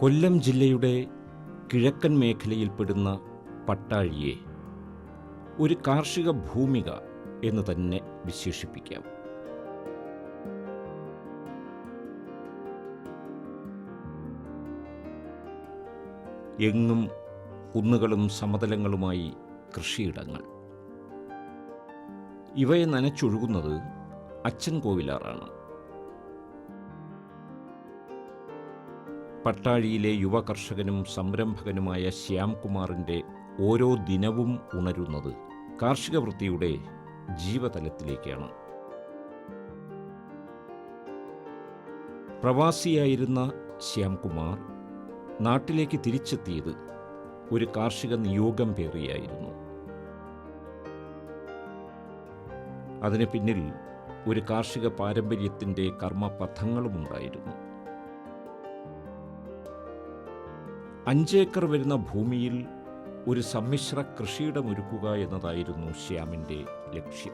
കൊല്ലം ജില്ലയുടെ കിഴക്കൻ മേഖലയിൽപ്പെടുന്ന പട്ടാഴിയെ ഒരു കാർഷിക ഭൂമിക എന്ന് തന്നെ വിശേഷിപ്പിക്കാം. എങ്ങും കുന്നുകളും സമതലങ്ങളുമായി കൃഷിയിടങ്ങൾ. ഇവയെ നനച്ചൊഴുകുന്നത് അച്ഛൻ കോവിലാറാണ്. പട്ടാഴിയിലെ യുവ കർഷകനും സംരംഭകനുമായ ശ്യാംകുമാറിന്റെ ഓരോ ദിനവും ഉണരുന്നത് കാർഷിക വൃത്തിയുടെ ജീവതലത്തിലേക്കാണ്. പ്രവാസിയായിരുന്ന ശ്യാംകുമാർ നാട്ടിലേക്ക് തിരിച്ചെത്തിയത് ഒരു കാർഷിക നിയോഗം പേറിയായിരുന്നു. അതിന് പിന്നിൽ ഒരു കാർഷിക പാരമ്പര്യത്തിന്റെ കർമ്മപഥങ്ങളുമുണ്ടായിരുന്നു. അഞ്ചേക്കർ വരുന്ന ഭൂമിയിൽ ഒരു സമ്മിശ്ര കൃഷിയിടമൊരുക്കുക എന്നതായിരുന്നു ശ്യാമിന്റെ ലക്ഷ്യം.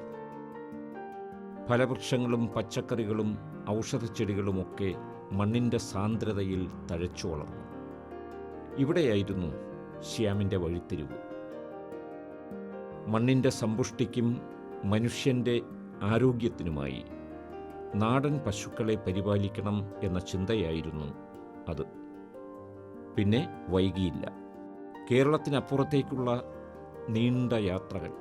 ഫലവൃക്ഷങ്ങളും പച്ചക്കറികളും ഔഷധച്ചെടികളുമൊക്കെ മണ്ണിന്റെ സാന്ദ്രതയിൽ തഴച്ചു വളർന്നു. ഇവിടെയായിരുന്നു ശ്യാമിന്റെ വഴിത്തിരിവ്. മണ്ണിന്റെ സമ്പുഷ്ടിക്കും മനുഷ്യന്റെ ആരോഗ്യത്തിനുമായി നാടൻ പശുക്കളെ പരിപാലിക്കണം എന്ന ചിന്തയായിരുന്നു അത്. പിന്നെ വൈകിയില്ല. കേരളത്തിനപ്പുറത്തേക്കുള്ള നീണ്ട യാത്രകൾ.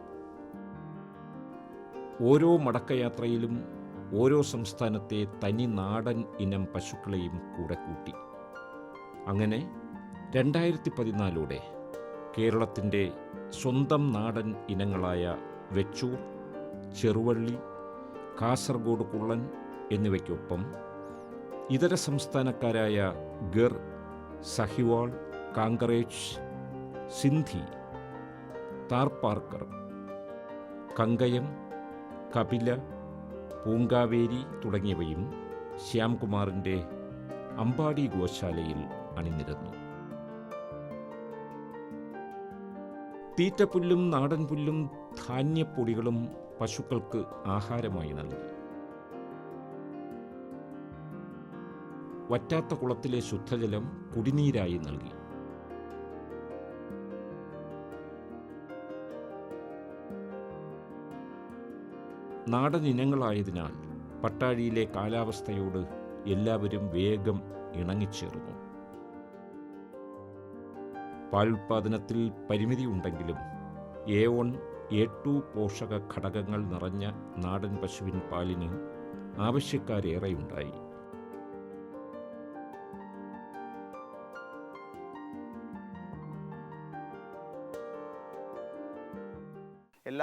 ഓരോ മടക്കയാത്രയിലും ഓരോ സംസ്ഥാനത്തെ തനി നാടൻ ഇനം പശുക്കളെയും കൂടെ കൂട്ടി. അങ്ങനെ രണ്ടായിരത്തി പതിനാലോടെ കേരളത്തിന്റെ സ്വന്തം നാടൻ ഇനങ്ങളായ വെച്ചൂർ ചെറുവള്ളി കാസർഗോഡ് കുള്ളൻ എന്നിവയ്ക്കൊപ്പം ഇതര സംസ്ഥാനക്കാരായ ഗർ സഹിവാൾ കാങ്കറേജ് സിന്ധി താർപാർക്കർ കങ്കയം കപില പൂങ്കാവേരി തുടങ്ങിയവയും ശ്യാംകുമാറിന്റെ അമ്പാടി ഗോശാലയിൽ അണിനിരന്നു. തീറ്റപ്പുല്ലും നാടൻപുല്ലും ധാന്യപ്പൊടികളും പശുക്കൾക്ക് ആഹാരമായി നൽകി. വറ്റാത്ത കുളത്തിലെ ശുദ്ധജലം കുടിനീരായി നൽകി. നാടൻ ഇനങ്ങളായതിനാൽ പട്ടാഴിയിലെ കാലാവസ്ഥയോട് എല്ലാവരും വേഗം ഇണങ്ങിച്ചേർന്നു. പാലുൽപാദനത്തിൽ പരിമിതിയുണ്ടെങ്കിലും എ വൺ എ ടു പോഷക ഘടകങ്ങൾ നിറഞ്ഞ നാടൻ പശുവിൻ പാലിന് ആവശ്യക്കാരേറെയുണ്ടായി.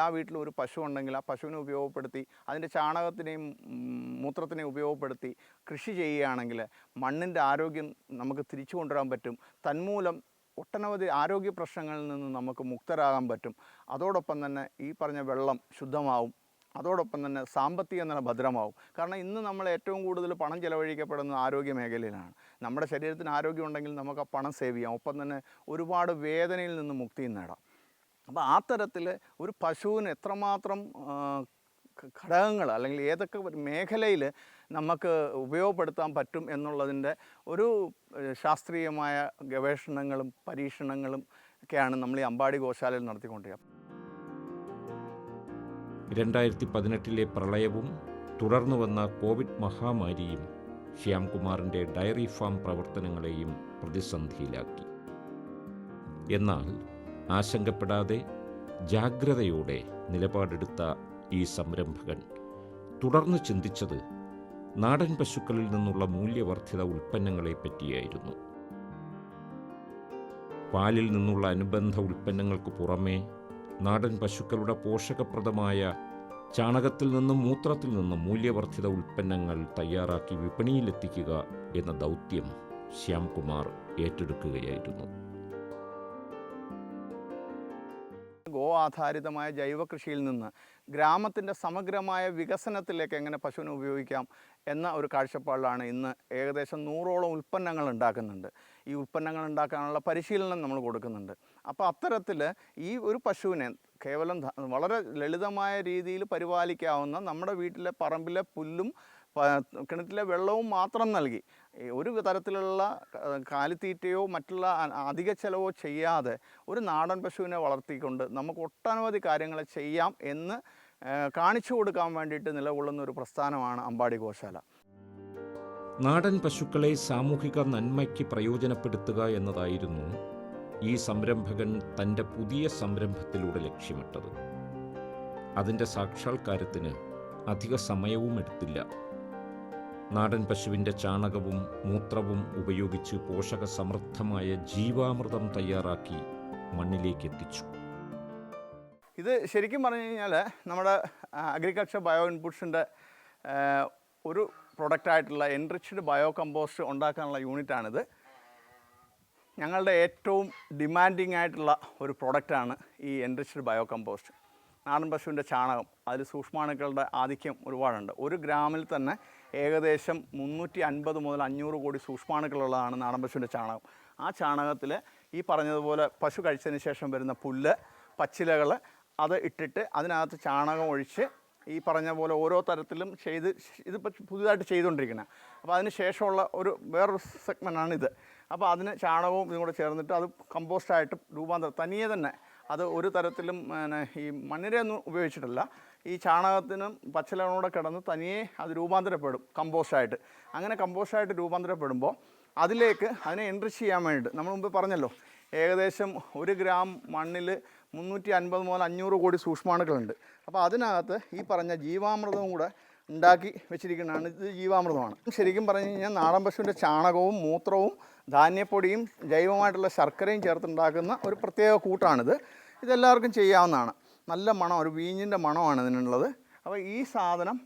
എല്ലാ വീട്ടിലും ഒരു പശു ഉണ്ടെങ്കിൽ ആ പശുവിനെ ഉപയോഗപ്പെടുത്തി അതിന്റെ ചാണകത്തിനെയും മൂത്രത്തിനെയും ഉപയോഗപ്പെടുത്തി കൃഷി ചെയ്യുകയാണെങ്കിൽ മണ്ണിന്റെ ആരോഗ്യം നമുക്ക് തിരിച്ചു കൊണ്ടുവരാൻ പറ്റും. തന്മൂലം ഒട്ടനവധി ആരോഗ്യ പ്രശ്നങ്ങളിൽ നിന്ന് നമുക്ക് മുക്തരാകാൻ പറ്റും. അതോടൊപ്പം തന്നെ ഈ പറഞ്ഞ വെള്ളം ശുദ്ധമാവും. അതോടൊപ്പം തന്നെ സാമ്പത്തിക നില ഭദ്രമാവും. കാരണം ഇന്ന് നമ്മൾ ഏറ്റവും കൂടുതൽ പണം ചെലവഴിക്കപ്പെടുന്നത് ആരോഗ്യ മേഖലയിലാണ്. നമ്മുടെ ശരീരത്തിന് ആരോഗ്യം ഉണ്ടെങ്കിൽ നമുക്ക് ആ പണം സേവ് ചെയ്യാം. ഒപ്പം തന്നെ ഒരുപാട് വേദനയിൽ നിന്ന് മുക്തിയും നേടാം. അപ്പോൾ ആ തരത്തിൽ ഒരു പശുവിന് എത്രമാത്രം ഘടകങ്ങൾ അല്ലെങ്കിൽ ഏതൊക്കെ മേഖലയിൽ നമുക്ക് ഉപയോഗപ്പെടുത്താൻ പറ്റും എന്നുള്ളതിന്റെ ഒരു ശാസ്ത്രീയമായ ഗവേഷണങ്ങളും പരീക്ഷണങ്ങളും ഒക്കെയാണ് നമ്മൾ ഈ അമ്പാടി ഗോശാലയിൽ നടത്തിക്കൊണ്ടിരിക്കുക രണ്ടായിരത്തി പതിനെട്ടിലെ പ്രളയവും തുടർന്നു വന്ന കോവിഡ് മഹാമാരിയും ശ്യാംകുമാറിന്റെ ഡയറി ഫാം പ്രവർത്തനങ്ങളെയും പ്രതിസന്ധിയിലാക്കി. എന്നാൽ ആശങ്കപ്പെടാതെ ജാഗ്രതയോടെ നിലപാടെടുത്ത ഈ സംരംഭകൻ തുടർന്ന് ചിന്തിച്ചത് നാടൻ പശുക്കളിൽ നിന്നുള്ള മൂല്യവർദ്ധിത ഉൽപ്പന്നങ്ങളെ പറ്റിയായിരുന്നു. പാലിൽ നിന്നുള്ള അനുബന്ധ ഉൽപ്പന്നങ്ങൾക്ക് പുറമേ നാടൻ പശുക്കളുടെ പോഷകപ്രദമായ ചാണകത്തിൽ നിന്നും മൂത്രത്തിൽ നിന്നും മൂല്യവർദ്ധിത ഉൽപ്പന്നങ്ങൾ തയ്യാറാക്കി വിപണിയിലെത്തിക്കുക എന്ന ദൗത്യം ശ്യാംകുമാർ ഏറ്റെടുക്കുകയായിരുന്നു. ആധാരിതമായ ജൈവ കൃഷിയിൽ നിന്ന് ഗ്രാമത്തിന്റെ സമഗ്രമായ വികസനത്തിലേക്ക് എങ്ങനെ പശുവിനെ ഉപയോഗിക്കാം എന്ന ഒരു കാഴ്ചപ്പാടിലാണ് ഇന്ന് ഏകദേശം നൂറോളം ഉൽപ്പന്നങ്ങൾ ഉണ്ടാക്കുന്നുണ്ട്. ഈ ഉൽപ്പന്നങ്ങൾ ഉണ്ടാക്കാനുള്ള പരിശീലനം നമ്മൾ കൊടുക്കുന്നുണ്ട്. അപ്പോൾ അത്തരത്തിൽ ഈ ഒരു പശുവിനെ കേവലം വളരെ ലളിതമായ രീതിയിൽ പരിപാലിക്കാവുന്ന നമ്മുടെ വീട്ടിലെ പറമ്പിലെ പുല്ലും കിണറ്റിലെ വെള്ളവും മാത്രം നൽകി. ഒരു തരത്തിലുള്ള കാലിത്തീറ്റയോ മറ്റുള്ള അധിക ചിലവോ ചെയ്യാതെ ഒരു നാടൻ പശുവിനെ വളർത്തിക്കൊണ്ട് നമുക്ക് ഒട്ടനവധി കാര്യങ്ങൾ ചെയ്യാം എന്ന് കാണിച്ചു കൊടുക്കാൻ വേണ്ടിയിട്ട് നിലകൊള്ളുന്ന ഒരു പ്രസ്ഥാനമാണ് അമ്പാടി ഗോശാല. നാടൻ പശുക്കളെ സാമൂഹിക നന്മയ്ക്ക് പ്രയോജനപ്പെടുത്തുക എന്നതായിരുന്നു ഈ സംരംഭകൻ തന്റെ പുതിയ സംരംഭത്തിലൂടെ ലക്ഷ്യമിട്ടത്. അതിന്റെ സാക്ഷാത്കാരത്തിന് അധിക സമയവും എടുത്തില്ല. നാടൻ പശുവിന്റെ ചാണകവും മൂത്രവും ഉപയോഗിച്ച് പോഷക സമൃദ്ധമായ ജീവാമൃതം തയ്യാറാക്കി മണ്ണിലേക്ക് എത്തിച്ചു ഇത് ശരിക്കും പറഞ്ഞു കഴിഞ്ഞാൽ നമ്മുടെ അഗ്രികൾച്ചർ ബയോ ഇൻപുട്സിന്റെ ഒരു പ്രൊഡക്റ്റായിട്ടുള്ള എൻറിച്ച്ഡ് ബയോ കമ്പോസ്റ്റ് ഉണ്ടാക്കാനുള്ള യൂണിറ്റാണിത് ഞങ്ങളുടെ ഏറ്റവും ഡിമാൻഡിങ് ആയിട്ടുള്ള ഒരു പ്രൊഡക്റ്റാണ് ഈ എൻറിച്ച്ഡ് ബയോ കമ്പോസ്റ്റ് നാടൻ പശുവിന്റെ ചാണകം അതിൽ സൂക്ഷ്മാണുക്കളുടെ ആധിക്യം ഒരുപാടുണ്ട്. ഒരു ഗ്രാമിൽ തന്നെ ഏകദേശം മുന്നൂറ്റി അൻപത് മുതൽ അഞ്ഞൂറ് കോടി സൂക്ഷ്മാണുക്കളുള്ളതാണ് നാടൻ പശുവിന്റെ ചാണകം. ആ ചാണകത്തിൽ ഈ പറഞ്ഞതുപോലെ പശു കഴിച്ചതിന് ശേഷം വരുന്ന പുല്ല് പച്ചിലകൾ അത് ഇട്ടിട്ട് അതിനകത്ത് ചാണകം ഒഴിച്ച് ഈ പറഞ്ഞ പോലെ ഓരോ തരത്തിലും ചെയ്ത് ഇതിപ്പോൾ പുതിയതായിട്ട് ചെയ്തുകൊണ്ടിരിക്കുന്നത് അപ്പോൾ അതിന് ശേഷമുള്ള ഒരു വേറൊരു സെഗ്മെന്റാണ് ഇത്. അപ്പോൾ അതിന് ചാണകവും ഇതും കൂടെ ചേർന്നിട്ട് അത് കമ്പോസ്റ്റായിട്ട് രൂപാന്തരം തനിയെ തന്നെ അത് ഒരു തരത്തിലും പിന്നെ ഈ മണ്ണിരയൊന്നും ഉപയോഗിച്ചിട്ടല്ല ഈ ചാണകത്തിനും പച്ചിലകളും കൂടെ കിടന്ന് തനിയെ അത് രൂപാന്തരപ്പെടും കമ്പോസ്റ്റായിട്ട്. അങ്ങനെ കമ്പോസ്റ്റായിട്ട് രൂപാന്തരപ്പെടുമ്പോൾ അതിലേക്ക് അതിനെ എൻട്രി ചെയ്യാൻ വേണ്ടിയിട്ട് നമ്മൾ മുമ്പ് പറഞ്ഞല്ലോ ഏകദേശം ഒരു ഗ്രാം മണ്ണിൽ മുന്നൂറ്റി അൻപത് മുതൽ അഞ്ഞൂറ് കോടി സൂക്ഷ്മാണുക്കളുണ്ട്. അപ്പോൾ അതിനകത്ത് ഈ പറഞ്ഞ ജീവാമൃതവും കൂടെ ഉണ്ടാക്കി വെച്ചിരിക്കുന്നതാണ് ഇത് ജീവാമൃതമാണ്. ശരിക്കും പറഞ്ഞു കഴിഞ്ഞാൽ നാടൻ പശുവിന്റെ ചാണകവും മൂത്രവും ധാന്യപ്പൊടിയും ജൈവമായിട്ടുള്ള ശർക്കരയും ചേർത്തുണ്ടാക്കുന്ന ഒരു പ്രത്യേക കൂട്ടാണിത്. ഇതെല്ലാവർക്കും ചെയ്യാവുന്നതാണ്. നല്ല മണം ഒരു വീഞ്ഞിന്റെ മണമാണ് ഇതിനുള്ളത്. അപ്പോൾ ഈ സാധനം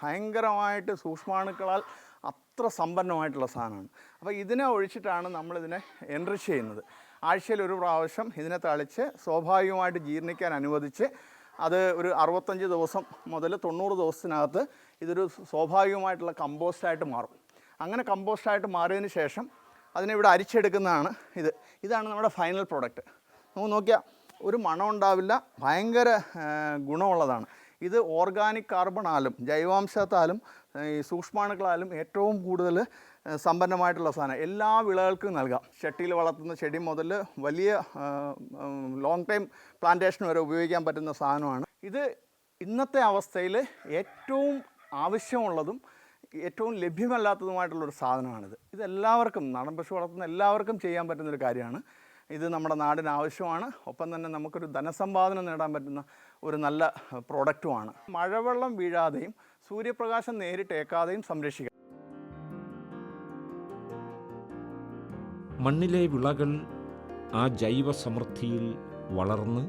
ഭയങ്കരമായിട്ട് സൂക്ഷ്മാണുക്കളാൽ അത്ര സമ്പന്നമായിട്ടുള്ള സാധനമാണ്. അപ്പോൾ ഇതിനെ ഒഴിച്ചിട്ടാണ് നമ്മളിതിനെ എൻറിച്ച് ചെയ്യുന്നത്. ആഴ്ചയിൽ ഒരു പ്രാവശ്യം ഇതിനെ തളിച്ച് സ്വാഭാവികമായിട്ട് ജീർണിക്കാൻ അനുവദിച്ച് അത് ഒരു അറുപത്തഞ്ച് ദിവസം മുതൽ തൊണ്ണൂറ് ദിവസത്തിനകത്ത് ഇതൊരു സ്വാഭാവികമായിട്ടുള്ള കമ്പോസ്റ്റായിട്ട് മാറും. അങ്ങനെ കമ്പോസ്റ്റായിട്ട് മാറിയതിന് ശേഷം അതിനെ ഇവിടെ അരിച്ചെടുക്കുന്നതാണ് ഇത്. ഇതാണ് നമ്മുടെ ഫൈനൽ പ്രോഡക്റ്റ്. നമുക്ക് നോക്കിയാൽ ഒരു മണം ഉണ്ടാവില്ല ഭയങ്കര ഗുണമുള്ളതാണ്. ഇത് ഓർഗാനിക് കാർബണാലും ജൈവാംശത്താലും ഈ സൂക്ഷ്മാണുക്കളാലും ഏറ്റവും കൂടുതൽ സമ്പന്നമായിട്ടുള്ള സാധനം. എല്ലാ വിളകൾക്കും നൽകാം. ചട്ടിയിൽ വളർത്തുന്ന ചെടി മുതൽ വലിയ ലോങ് ടൈം പ്ലാന്റേഷൻ വരെ ഉപയോഗിക്കാൻ പറ്റുന്ന സാധനമാണ്. ഇത് ഇന്നത്തെ അവസ്ഥയിൽ ഏറ്റവും ആവശ്യമുള്ളതും ഏറ്റവും ലഭ്യമല്ലാത്തതുമായിട്ടുള്ളൊരു സാധനമാണിത്. ഇത് എല്ലാവർക്കും നാടൻ പശു വളർത്തുന്ന എല്ലാവർക്കും ചെയ്യാൻ പറ്റുന്നൊരു കാര്യമാണ്. ഇത് നമ്മുടെ നാടിന് ആവശ്യമാണ്. ഒപ്പം തന്നെ നമുക്കൊരു ധനസമ്പാദനം നേടാൻ പറ്റുന്ന ഒരു നല്ല പ്രോഡക്റ്റുമാണ്. മഴവെള്ളം വീഴാതെയും സൂര്യപ്രകാശം നേരിട്ടേക്കാതെയും സംരക്ഷിക്കാം മണ്ണിലെ വിളകൾ ആ ജൈവ സമൃദ്ധിയിൽ വളർന്ന്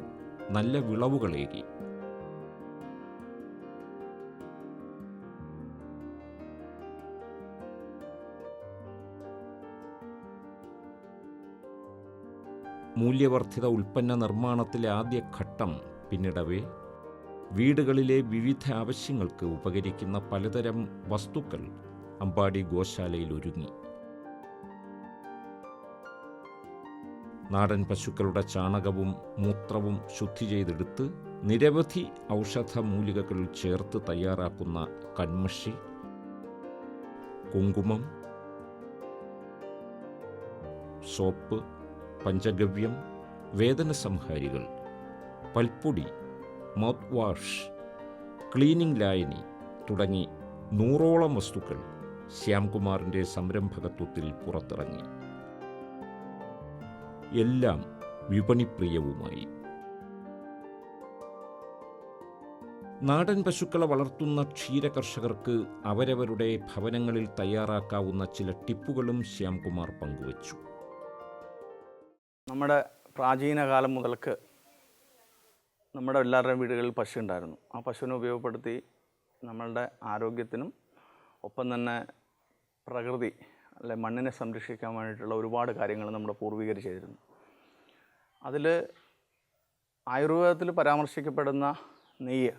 നല്ല വിളവുകളേകി. മൂല്യവർദ്ധിത ഉൽപ്പന്ന നിർമ്മാണത്തിലെ ആദ്യ ഘട്ടം പിന്നിടവേ വീടുകളിലെ വിവിധ ആവശ്യങ്ങൾക്ക് ഉപകരിക്കുന്ന പലതരം വസ്തുക്കൾ അമ്പാടി ഗോശാലയിൽ ഒരുങ്ങി. നാടൻ പശുക്കളുടെ ചാണകവും മൂത്രവും ശുദ്ധി ചെയ്തെടുത്ത് നിരവധി ഔഷധ മൂലികകൾ ചേർത്ത് തയ്യാറാക്കുന്ന കൺമഷി കുങ്കുമം സോപ്പ് പഞ്ചഗവ്യം വേദന സംഹാരികൾ പൽപ്പൊടി മൗത്ത് വാഷ് ക്ലീനിംഗ് ലായനി തുടങ്ങി നൂറോളം വസ്തുക്കൾ ശ്യാംകുമാറിന്റെ സംരംഭകത്വത്തിൽ പുറത്തിറങ്ങി. എല്ലാം വിപണിപ്രിയവുമായി. നാടൻ പശുക്കളെ വളർത്തുന്ന ക്ഷീരകർഷകർക്ക് അവരവരുടെ ഭവനങ്ങളിൽ തയ്യാറാക്കാവുന്ന ചില ടിപ്പുകളും ശ്യാംകുമാർ പങ്കുവച്ചു. നമ്മുടെ പ്രാചീന കാലം മുതൽക്ക് നമ്മുടെ എല്ലാവരുടെയും വീടുകളിൽ പശു ഉണ്ടായിരുന്നു ആ പശുവിനെ ഉപയോഗപ്പെടുത്തി നമ്മളുടെ ആരോഗ്യത്തിനും ഒപ്പം തന്നെ പ്രകൃതി അല്ലെ മണ്ണിനെ സംരക്ഷിക്കാൻ വേണ്ടിയിട്ടുള്ള ഒരുപാട് കാര്യങ്ങൾ നമ്മുടെ പൂർവികർ ചെയ്തിരുന്നു. അതിൽ ആയുർവേദത്തിൽ പരാമർശിക്കപ്പെടുന്ന നെയ്യ്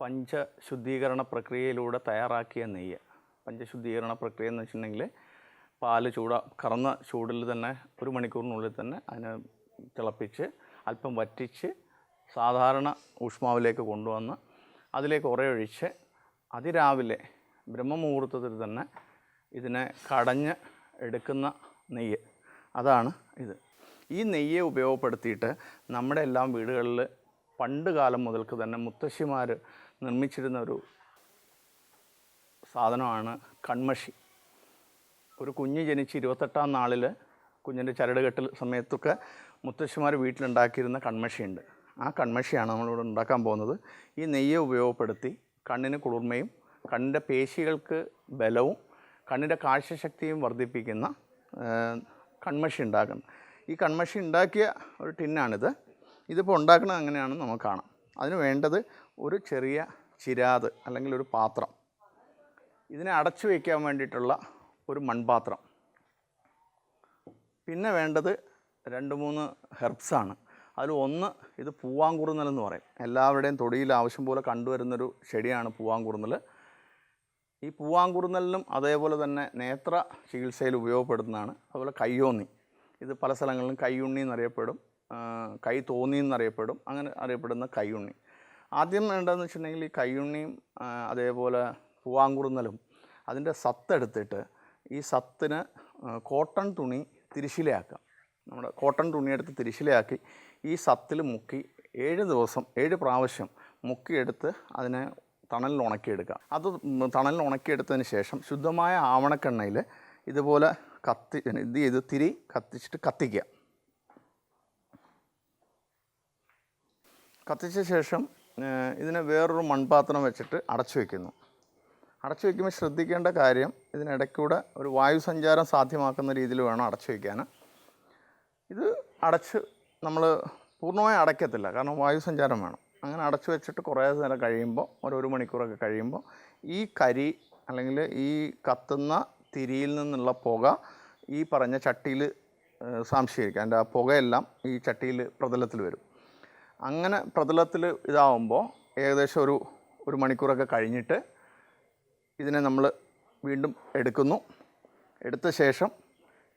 പഞ്ചശുദ്ധീകരണ പ്രക്രിയയിലൂടെ തയ്യാറാക്കിയ നെയ്യ് പഞ്ചശുദ്ധീകരണ പ്രക്രിയ എന്ന് വെച്ചിട്ടുണ്ടെങ്കിൽ പാൽ ചൂട കറന്ന ചൂടിൽ തന്നെ ഒരു മണിക്കൂറിനുള്ളിൽ തന്നെ അതിനെ തിളപ്പിച്ച് അല്പം വറ്റിച്ച് സാധാരണ ഊഷ്മാവിലേക്ക് കൊണ്ടുവന്ന് അതിലേക്ക് ഉറയൊഴിച്ച് അതിരാവിലെ ബ്രഹ്മമുഹൂർത്തത്തിൽ തന്നെ ഇതിനെ കടഞ്ഞ് എടുക്കുന്ന നെയ്യ്. അതാണ് ഇത്. ഈ നെയ്യെ ഉപയോഗപ്പെടുത്തിയിട്ട് നമ്മുടെ എല്ലാം വീടുകളിൽ പണ്ട് കാലം മുതൽക്ക് തന്നെ മുത്തശ്ശിമാർ നിർമ്മിച്ചിരുന്ന ഒരു സാധനമാണ് കൺമഷി. ഒരു കുഞ്ഞ് ജനിച്ച് ഇരുപത്തെട്ടാം നാളിൽ കുഞ്ഞിന്റെ ചരടുകെട്ടൽ സമയത്തൊക്കെ മുത്തശ്ശിമാർ വീട്ടിലുണ്ടാക്കിയിരുന്ന കൺമഷിയുണ്ട്. ആ കൺമഷിയാണ് നമ്മളിവിടെ ഉണ്ടാക്കാൻ പോകുന്നത്. ഈ നെയ്യ് ഉപയോഗപ്പെടുത്തി കണ്ണിന് കുളിർമയും കണ്ണിന്റെ പേശികൾക്ക് ബലവും കണ്ണിന്റെ കാഴ്ചശക്തിയും വർദ്ധിപ്പിക്കുന്ന കൺമഷി ഉണ്ടാക്കണം ഈ കൺമഷി ഉണ്ടാക്കിയ ഒരു ടിന്നാണിത്. ഇതിപ്പോൾ ഉണ്ടാക്കുന്നത് എങ്ങനെയാണെന്ന് നമുക്ക് കാണാം. അതിന് വേണ്ടത് ഒരു ചെറിയ ചിരാത് അല്ലെങ്കിൽ ഒരു പാത്രം. ഇതിനെ അടച്ചു വയ്ക്കാൻ വേണ്ടിയിട്ടുള്ള ഒരു മൺപാത്രം. പിന്നെ വേണ്ടത് രണ്ട് മൂന്ന് ഹെർബ്സാണ് അതിൽ ഒന്ന് ഇത് പൂവാങ്കുറുന്നൽ എന്ന് പറയും. എല്ലാവരുടെയും തൊടിയിൽ ആവശ്യം പോലെ കണ്ടുവരുന്നൊരു ചെടിയാണ് പൂവാങ്കുറുന്നൽ. ഈ പൂവാങ്കുറുന്നലിനും അതേപോലെ തന്നെ നേത്ര ചികിത്സയിൽ ഉപയോഗപ്പെടുന്നതാണ് അതുപോലെ കയ്യോന്നി. ഇത് പല സ്ഥലങ്ങളിലും കയ്യുണ്ണി എന്നറിയപ്പെടും. കൈ തോന്നി എന്നറിയപ്പെടും. അങ്ങനെ അറിയപ്പെടുന്ന കയ്യുണ്ണി. ആദ്യം വേണ്ടതെന്ന് വെച്ചിട്ടുണ്ടെങ്കിൽ ഈ കയ്യുണ്ണിയും അതേപോലെ പൂവാങ്കുറുന്നലും അതിന്റെ സത്തെടുത്തിട്ട് ഈ സത്തിന് കോട്ടൺ തുണി തിരിശിലയാക്കാം. നമ്മുടെ കോട്ടൺ തുണിയെടുത്ത് തിരിശിലയാക്കി ഈ സത്തിൽ മുക്കി ഏഴ് ദിവസം ഏഴ് പ്രാവശ്യം മുക്കിയെടുത്ത് അതിനെ തണലിൽ ഉണക്കിയെടുക്കുക. അത് തണലിൽ ഉണക്കിയെടുത്തതിന് ശേഷം ശുദ്ധമായ ആവണക്കെണ്ണയിൽ ഇതുപോലെ കത്തി ഇത് ചെയ്ത് തിരി കത്തിച്ചിട്ട് കത്തിക്കുക. കത്തിച്ച ശേഷം ഇതിനെ വേറൊരു മൺപാത്രം വെച്ചിട്ട് അടച്ചു വയ്ക്കുന്നു അടച്ചു വയ്ക്കുമ്പോൾ ശ്രദ്ധിക്കേണ്ട കാര്യം ഇതിനിടയ്ക്കൂടെ ഒരു വായു സഞ്ചാരം സാധ്യമാക്കുന്ന രീതിയിൽ വേണം അടച്ചു വയ്ക്കാൻ. ഇത് അടച്ച് നമ്മൾ പൂർണമായി അടയ്ക്കത്തില്ല കാരണം വായു സഞ്ചാരം വേണം. അങ്ങനെ അടച്ചു വെച്ചിട്ട് കുറേ നേരം കഴിയുമ്പോൾ ഒരു ഒരു മണിക്കൂറൊക്കെ കഴിയുമ്പോൾ ഈ കരി അല്ലെങ്കിൽ ഈ കത്തുന്ന തിരിയിൽ നിന്നുള്ള പുക ഈ പറഞ്ഞ ചട്ടിയിൽ സംശയിക്കുക അതിന്റെ ആ പുകയെല്ലാം ഈ ചട്ടിയിൽ പ്രതലത്തിൽ വരും. അങ്ങനെ പ്രതലത്തിൽ ഇതാവുമ്പോൾ ഏകദേശം ഒരു ഒരു മണിക്കൂറൊക്കെ കഴിഞ്ഞിട്ട് ഇതിനെ നമ്മൾ വീണ്ടും എടുക്കുന്നു. എടുത്ത ശേഷം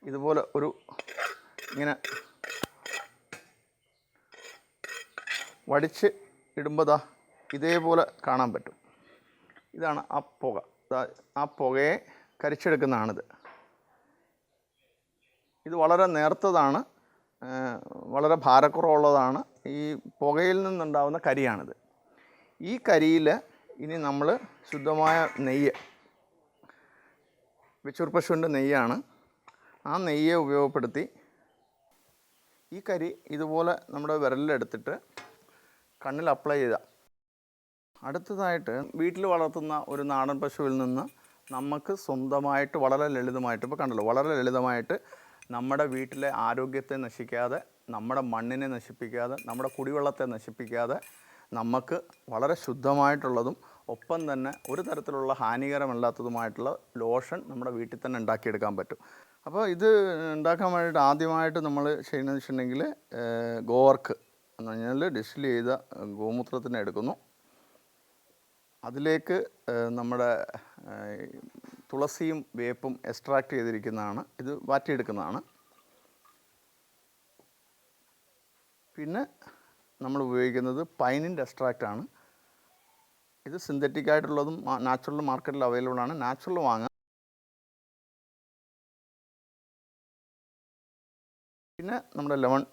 ഇതുപോലെ ഒരു ഇങ്ങനെ വടിച്ച് ഇടുമ്പോൾ ഇതേപോലെ കാണാൻ പറ്റും. ഇതാണ് ആ പുക. ആ പുകയെ കരിച്ചെടുക്കുന്നതാണിത്. ഇത് വളരെ നേർത്തതാണ്. വളരെ ഭാരക്കുറവുള്ളതാണ്. ഈ പുകയിൽ നിന്നുണ്ടാവുന്ന കരിയാണിത്. ഈ കരിയിൽ ഇനി നമ്മൾ ശുദ്ധമായ നെയ്യ് വെച്ചൂർ പശുവിന്റെ നെയ്യാണ്. ആ നെയ്യെ ഉപയോഗപ്പെടുത്തി ഈ കരി ഇതുപോലെ നമ്മുടെ വിരലിലെടുത്തിട്ട് കണ്ണിൽ അപ്ലൈ ചെയ്ത. അടുത്തതായിട്ട് വീട്ടിൽ വളർത്തുന്ന ഒരു നാടൻ പശുവിൽ നിന്ന് നമുക്ക് സ്വന്തമായിട്ട് വളരെ ലളിതമായിട്ട് ഇപ്പോൾ കണ്ടല്ലോ വളരെ ലളിതമായിട്ട് നമ്മുടെ വീട്ടിലെ ആരോഗ്യത്തെ നശിക്കാതെ നമ്മുടെ മണ്ണിനെ നശിപ്പിക്കാതെ നമ്മുടെ കുടിവെള്ളത്തെ നശിപ്പിക്കാതെ നമുക്ക് വളരെ ശുദ്ധമായിട്ടുള്ളതും ഒപ്പം തന്നെ ഒരു തരത്തിലുള്ള ഹാനികരമല്ലാത്തതുമായിട്ടുള്ള ലോഷൻ നമ്മുടെ വീട്ടിൽ തന്നെ ഉണ്ടാക്കിയെടുക്കാൻ പറ്റും. അപ്പോൾ ഇത് ഉണ്ടാക്കാൻ വേണ്ടിയിട്ട് ആദ്യമായിട്ട് നമ്മൾ ചെയ്യുന്നതെന്ന് വെച്ചിട്ടുണ്ടെങ്കിൽ ഗോവർക്ക് എന്ന് പറഞ്ഞാൽ ഡിസ്റ്റിൽ ചെയ്ത ഗോമൂത്രത്തിനെ എടുക്കുന്നു. അതിലേക്ക് നമ്മുടെ തുളസിയും വേപ്പും എക്സ്ട്രാക്ട് ചെയ്തിരിക്കുന്നതാണ്. ഇത് വാറ്റിയെടുക്കുന്നതാണ്. പിന്നെ നമ്മൾ ഉപയോഗിക്കുന്നത് പൈനിന്റെ എക്സ്ട്രാക്റ്റ് ആണ്. ഇത് സിന്തറ്റിക് ആയിട്ടുള്ളതും നാച്ചുറൽ മാർക്കറ്റിൽ അവൈലബിൾ ആണ്. നാച്ചുറൽ വാങ്ങാം. പിന്നെ നമ്മുടെ ലെമൺ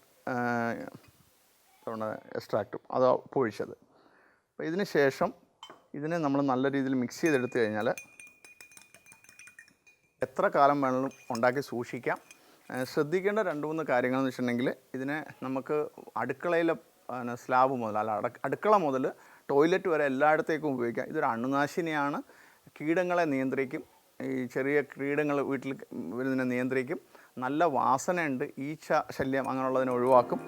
എക്സ്ട്രാക്റ്റും അത് പൊഴിച്ചത്. അപ്പോൾ ഇതിന് ശേഷം ഇതിനെ നമ്മൾ നല്ല രീതിയിൽ മിക്സ് ചെയ്തെടുത്ത് കഴിഞ്ഞാൽ എത്ര കാലം വേണമെങ്കിലും ഉണ്ടാക്കി സൂക്ഷിക്കാം. ശ്രദ്ധിക്കേണ്ട രണ്ട് മൂന്ന് കാര്യങ്ങളെന്ന് വെച്ചിട്ടുണ്ടെങ്കിൽ ഇതിനെ നമുക്ക് അടുക്കളയിലെ പിന്നെ സ്ലാബ് മുതൽ അല്ല അട- അടുക്കള മുതൽ ടോയ്ലറ്റ് വരെ എല്ലായിടത്തേക്കും ഉപയോഗിക്കാം. ഇതൊരു അണുനാശിനിയാണ്. കീടങ്ങളെ നിയന്ത്രിക്കും. ഈ ചെറിയ കീടങ്ങൾ വീട്ടിൽ വരുന്നതിനെ നിയന്ത്രിക്കും. നല്ല വാസനയുണ്ട്. ഈച്ച ശല്യം അങ്ങനെയുള്ളതിനെ ഒഴിവാക്കും.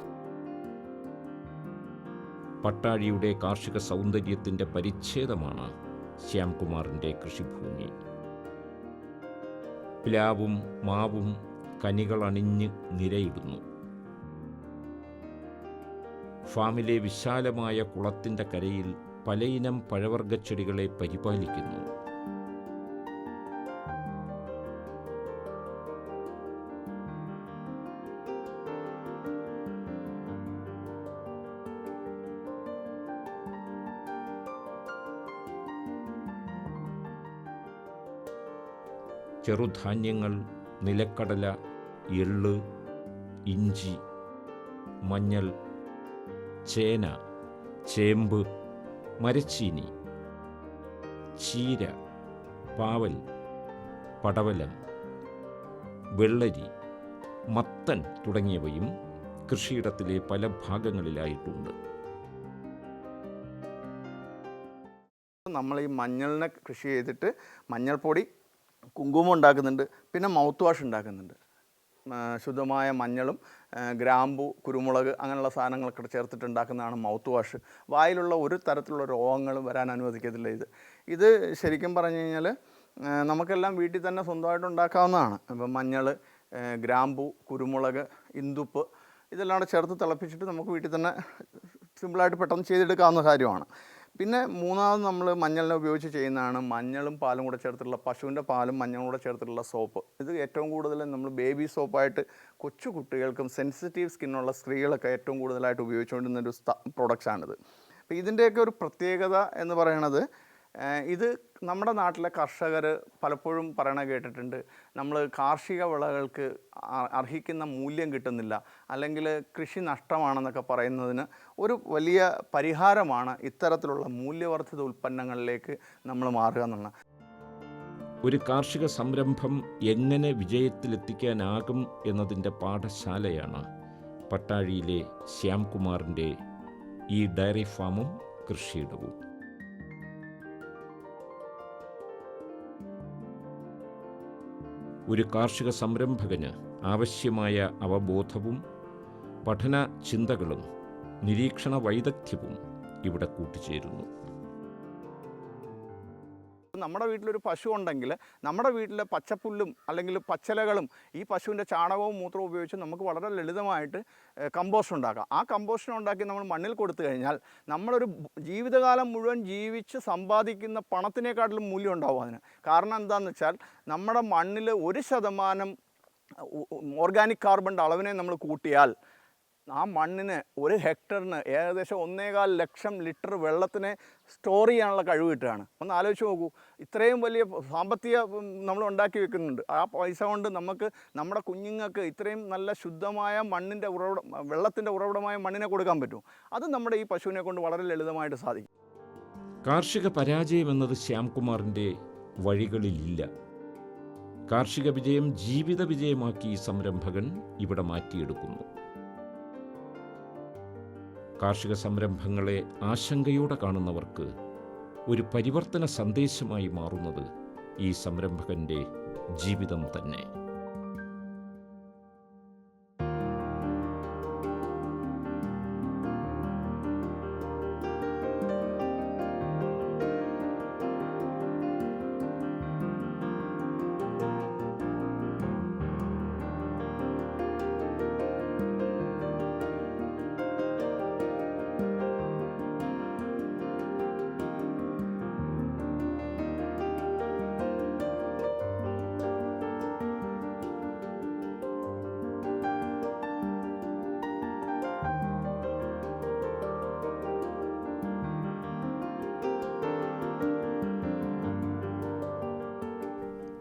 പട്ടാഴിയുടെ കാർഷിക സൗന്ദര്യത്തിന്റെ പരിച്ഛേദമാണ് ശ്യാംകുമാറിന്റെ കൃഷിഭൂമി. പ്ലാവും മാവും കനികളണിഞ്ഞ് നിരയിടുന്നു. ഫാമിലെ വിശാലമായ കുളത്തിന്റെ കരയിൽ പലയിനം പഴവർഗച്ചെടികളെ പരിപാലിക്കുന്നു. ചെറുധാന്യങ്ങൾ നിലക്കടല എള്ള് ഇഞ്ചി മഞ്ഞൾ ചേന ചേമ്പ് മരച്ചീനി ചീര പാവൽ പടവലം വെള്ളരി മത്തൻ തുടങ്ങിയവയും കൃഷിയിടത്തിലെ പല ഭാഗങ്ങളിലായിട്ടുണ്ട്. നമ്മൾ ഈ മഞ്ഞളിനെ കൃഷി ചെയ്തിട്ട് മഞ്ഞൾപ്പൊടി കുങ്കുമം ഉണ്ടാക്കുന്നുണ്ട് പിന്നെ മൗത്ത് വാഷ് ഉണ്ടാക്കുന്നുണ്ട്. ശുദ്ധമായ മഞ്ഞളും ഗ്രാമ്പു കുരുമുളക് അങ്ങനെയുള്ള സാധനങ്ങളൊക്കെ ചേർത്തിട്ട് ഉണ്ടാക്കുന്നതാണ് മൗത്ത് വാഷ് വായിലുള്ള ഒരു തരത്തിലുള്ള രോഗങ്ങൾ വരാൻ അനുവദിക്കത്തില്ല ഇത്. ഇത് ശരിക്കും പറഞ്ഞു കഴിഞ്ഞാൽ നമുക്കെല്ലാം വീട്ടിൽ തന്നെ സ്വന്തമായിട്ട് ഉണ്ടാക്കാവുന്നതാണ്. ഇപ്പം മഞ്ഞൾ ഗ്രാമ്പു കുരുമുളക് ഇന്ദുപ്പ് ഇതെല്ലാം കൂടെ ചേർത്ത് തിളപ്പിച്ചിട്ട് നമുക്ക് വീട്ടിൽ തന്നെ സിമ്പിളായിട്ട് പെട്ടെന്ന് ചെയ്തെടുക്കാവുന്ന കാര്യമാണ്. പിന്നെ മൂന്നാമത് നമ്മൾ മഞ്ഞളിനെ ഉപയോഗിച്ച് ചെയ്യുന്നതാണ് മഞ്ഞളും പാലും കൂടെ ചേർത്തിട്ടുള്ള പശുവിന്റെ പാലും മഞ്ഞളും കൂടെ ചേർത്തിട്ടുള്ള സോപ്പ്. ഇത് ഏറ്റവും കൂടുതൽ നമ്മൾ ബേബി സോപ്പായിട്ട് കൊച്ചു കുട്ടികൾക്കും സെൻസിറ്റീവ് സ്കിന്നുള്ള സ്ത്രീകളൊക്കെ ഏറ്റവും കൂടുതലായിട്ട് ഉപയോഗിച്ചുകൊണ്ടിരുന്ന ഒരു പ്രൊഡക്ട്സാണിത്. അപ്പോൾ ഇതിന്റെയൊക്കെ ഒരു പ്രത്യേകത എന്ന് പറയുന്നത് ഏഹ് ഇത് നമ്മുടെ നാട്ടിലെ കർഷകർ പലപ്പോഴും പറയണ കേട്ടിട്ടുണ്ട്. നമ്മൾ കാർഷിക വിളകൾക്ക് അർഹിക്കുന്ന മൂല്യം കിട്ടുന്നില്ല. അല്ലെങ്കിൽ കൃഷി നഷ്ടമാണെന്നൊക്കെ പറയുന്നതിന് ഒരു വലിയ പരിഹാരമാണ് ഇത്തരത്തിലുള്ള മൂല്യവർദ്ധിത ഉൽപ്പന്നങ്ങളിലേക്ക് നമ്മൾ മാറുക എന്നുള്ള ഒരു കാർഷിക സംരംഭം എങ്ങനെ വിജയത്തിലെത്തിക്കാനാകും എന്നതിന്റെ പാഠശാലയാണ് പട്ടാഴിയിലെ ശ്യാംകുമാറിന്റെ ഈ ഡയറി ഫാമും കൃഷിയിടവും. ഒരു കാർഷിക സംരംഭകന് ആവശ്യമായ അവബോധവും പഠന ചിന്തകളും നിരീക്ഷണ വൈദഗ്ധ്യവും ഇവിടെ കൂട്ടിച്ചേരുന്നു. നമ്മുടെ വീട്ടിലൊരു പശു ഉണ്ടെങ്കിൽ നമ്മുടെ വീട്ടിലെ പച്ചപ്പുല്ലും അല്ലെങ്കിൽ പച്ചലകളും ഈ പശുവിന്റെ ചാണകവും മൂത്രവും ഉപയോഗിച്ച് നമുക്ക് വളരെ ലളിതമായിട്ട് കമ്പോസ്റ്റ് ഉണ്ടാക്കാം. ആ കമ്പോസ്റ്റ് ഉണ്ടാക്കി നമ്മൾ മണ്ണിൽ കൊടുത്തു കഴിഞ്ഞാൽ നമ്മളൊരു ജീവിതകാലം മുഴുവൻ ജീവിച്ച് സമ്പാദിക്കുന്ന പണത്തിനേക്കാട്ടിലും മൂല്യം ഉണ്ടാവും അതിന്. കാരണം എന്താണെന്ന് വെച്ചാൽ നമ്മുടെ മണ്ണിൽ ഒരു ശതമാനം ഓർഗാനിക് കാർബണിന്റെ അളവിനെ നമ്മൾ കൂട്ടിയാൽ ആ മണ്ണിന് ഒരു ഹെക്ടറിന് ഏകദേശം ഒന്നേകാൽ ലക്ഷം ലിറ്റർ വെള്ളത്തിനെ സ്റ്റോർ ചെയ്യാനുള്ള കഴിവ് കിട്ടുകയാണ്. ഒന്ന് ആലോചിച്ച് നോക്കൂ. ഇത്രയും വലിയ സാമ്പത്തിക നമ്മൾ ഉണ്ടാക്കി വെക്കുന്നുണ്ട്. ആ പൈസ കൊണ്ട് നമുക്ക് നമ്മുടെ കുഞ്ഞുങ്ങൾക്ക് ഇത്രയും നല്ല ശുദ്ധമായ മണ്ണിന്റെ ഉറവിടം വെള്ളത്തിന്റെ ഉറവിടമായ മണ്ണിനെ കൊടുക്കാൻ പറ്റും. അത് നമ്മുടെ ഈ പശുവിനെ കൊണ്ട് വളരെ ലളിതമായിട്ട് സാധിക്കും. കാർഷിക പരാജയം എന്നത് ശ്യാംകുമാറിന്റെ വഴികളിലില്ല. കാർഷിക വിജയം ജീവിത വിജയമാക്കി സംരംഭകൻ ഇവിടെ മാറ്റിയെടുക്കുന്നു. കാർഷിക സംരംഭങ്ങളെ ആശങ്കയോടെ കാണുന്നവർക്ക് ഒരു പരിവർത്തന സന്ദേശമായി മാറുന്നത് ഈ സംരംഭകന്റെ ജീവിതം തന്നെ.